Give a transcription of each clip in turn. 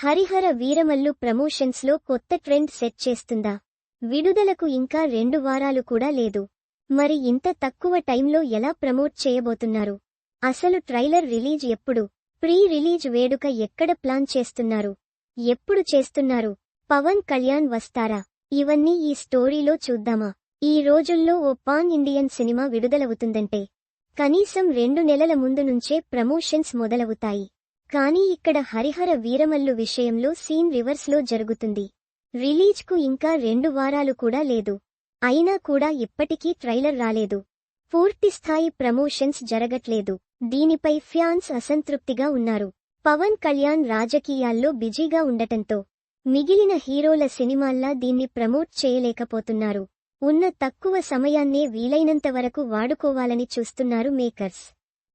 హరిహర వీరమల్లు ప్రమోషన్స్లో కొత్త trend set చేస్తుందా? విడుదలకు ఇంకా రెండు వారాలు కూడా లేదు. మరి ఇంత తక్కువ టైంలో ఎలా ప్రమోట్ చేయబోతున్నారు? అసలు ట్రైలర్ రిలీజ్ ఎప్పుడు? ప్రీ రిలీజ్ వేడుక ఎక్కడ ప్లాన్ చేస్తున్నారు? ఎప్పుడు చేస్తున్నారు? పవన్ కళ్యాణ్ వస్తారా? ఇవన్నీ ఈ స్టోరీలో చూద్దామా? ఈ రోజుల్లో ఓ పాన్ ఇండియన్ సినిమా విడుదలవుతుందంటే కనీసం రెండు నెలల ముందు నుంచే ప్రమోషన్స్ మొదలవుతాయి. కానీ ఇక్కడ హరిహర వీరమల్లు విషయంలో సీన్ రివర్స్లో జరుగుతుంది. రిలీజ్కు ఇంకా రెండు వారాలు కూడా లేదు. అయినా కూడా ఇప్పటికీ ట్రైలర్ రాలేదు. పూర్తిస్థాయి ప్రమోషన్స్ జరగట్లేదు. దీనిపై ఫ్యాన్స్ అసంతృప్తిగా ఉన్నారు. పవన్ కళ్యాణ్ రాజకీయాల్లో బిజీగా ఉండటంతో మిగిలిన హీరోల సినిమాల్లా దీన్ని ప్రమోట్ చేయలేకపోతున్నారు. ఉన్న తక్కువ సమయాన్నే వీలైనంత వరకు వాడుకోవాలని చూస్తున్నారు మేకర్స్.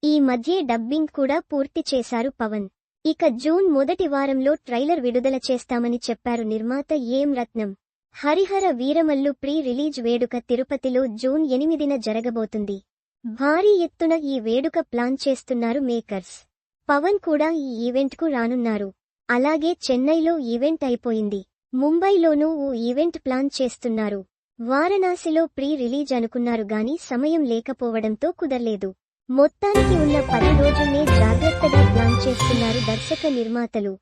ఈ మధ్యే డబ్బింగ్ కూడా పూర్తి చేశారు పవన్. ఇక జూన్ మొదటి వారంలో ట్రైలర్ విడుదల చేస్తామని చెప్పారు నిర్మాత A M Ratnam. Harihara Veeramallu pre release వేడుక తిరుపతిలో జూన్ ఎనిమిదిన జరగబోతుంది. భారీ ఎత్తున ఈ వేడుక ప్లాన్ చేస్తున్నారు మేకర్స్. పవన్ కూడా ఈ ఈవెంట్కు రానున్నారు. అలాగే చెన్నైలో ఈవెంట్ అయిపోయింది. ముంబైలోనూ ఓ ఈవెంట్ ప్లాన్ చేస్తున్నారు. వారణాసిలో ప్రీ రిలీజ్ అనుకున్నారు గాని సమయం లేకపోవడంతో కుదర్లేదు. మొత్తానికి ఉన్న పది రోజుల్నే జాగ్రత్తగా ప్లాన్ చేస్తున్నారు దర్శక నిర్మాతలు.